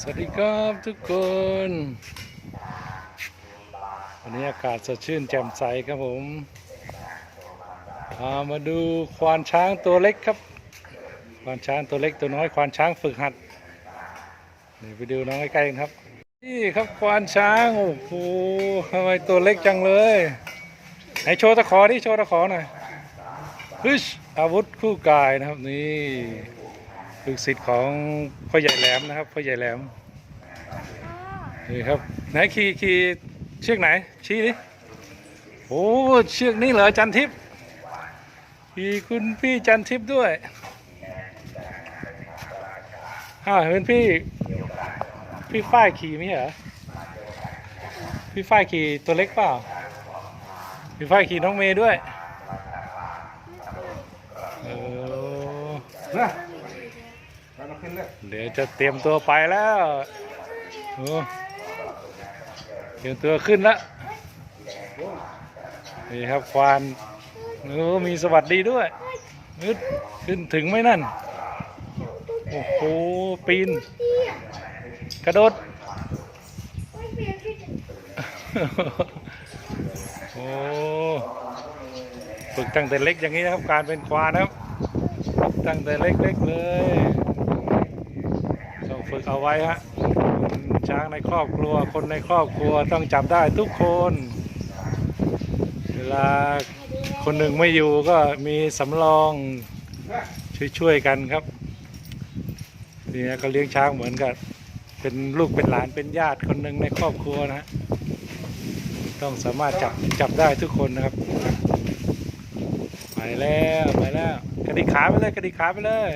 สวัสดีครับทุกคน วันนี้อากาศสดชื่นแจ่มใสครับผมพามาดูควานช้างตัวเล็กครับ ควานช้างตัวเล็กตัวน้อยควานช้างฝึกหัดนี่ไปดูน้องใกล้ๆกันครับ นี่ครับควานช้างโอ้โหทำไมตัวเล็กจังเลยไหนโชว์ตะขอดิโชว์ตะขอหน่อยฮึชอาวุธคู่กายนะครับนี่ ลูกศิษย์ของพ่อใหญ่แหลมนะครับพ่อใหญ่แหลมนี่ครับไหนขี่ขี่เชือกไหนชี้ดิโอ้เชือกนี้เหรอจันทิพย์ขี่คุณพี่จันทิพย์ด้วยอ้าวเป็นพี่พี่ฝ้ายขี่ไหมเหรอพี่ฝ้ายขี่ตัวเล็กเปล่าพี่ฝ้ายขี่น้องเมย์ด้วยเออนะไปมา ขึ้นเลยเดี๋ยวจะเตรียมตัวไปแล้วเตรียมตัวขึ้นแล้วนี่ครับควานโอ้มีสวัสดีด้วยนึดขึ้นถึงไหมนั่น โอ้โห ปีน กระโดด โอ้ฝึกตั้งแต่เล็กอย่างนี้นะครับ การเป็นควานนะครับ ตั้งแต่เล็กๆเลย ฝึกเอาไว้ฮะช้างในครอบครัว คนในครอบครัวต้องจับได้ทุกคน เวลาคนหนึ่งไม่อยู่ก็มีสำรองช่วยๆกันครับนี่นะก็เลี้ยงช้างเหมือนกับเป็นลูกเป็นหลานเป็นญาติคนหนึ่งในครอบครัวนะฮะต้องสามารถจับจับได้ทุกคนนะครับไปแล้วไปแล้วกระดิกขาไปเลยกระดิกขาไปเลย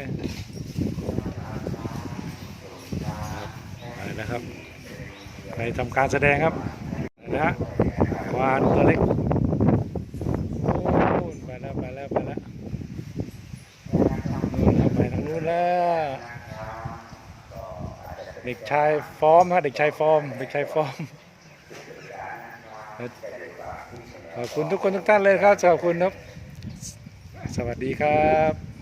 ไปแล้วครับ ไปทำการแสดงครับนะฮะควานตัวเล็กไปแล้วไปแล้วไปแล้วนู่นไปทางนู้นแล้วเด็กชายฟอร์มฮะเด็กชายฟอร์มเด็กชายฟอร์มขอบคุณทุกคนทุกท่านเลยครับขอบคุณครับ สวัสดีครับ